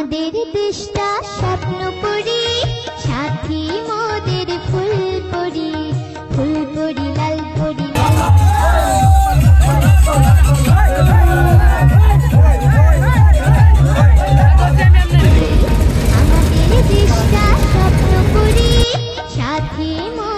আমাদের দেশটা স্বপ্ন পরি সাথী মোদের ফুল পরি ফুল পরি লাল পরি আমাদের দেশটা স্বপ্ন পরি সাথী মোদের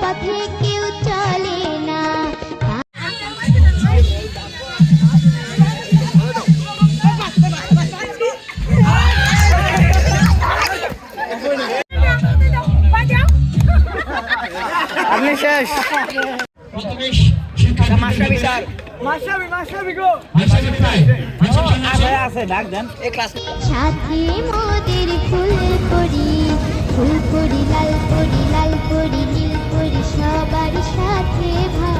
পথে কেউ চলে না। আপনি শেষ। স্যার গো আছে ডাক দেন এই ক্লাস সাথে মোদের ফুল করি ফুল করি লাল করি লাল করি সবার সাথে ভাগ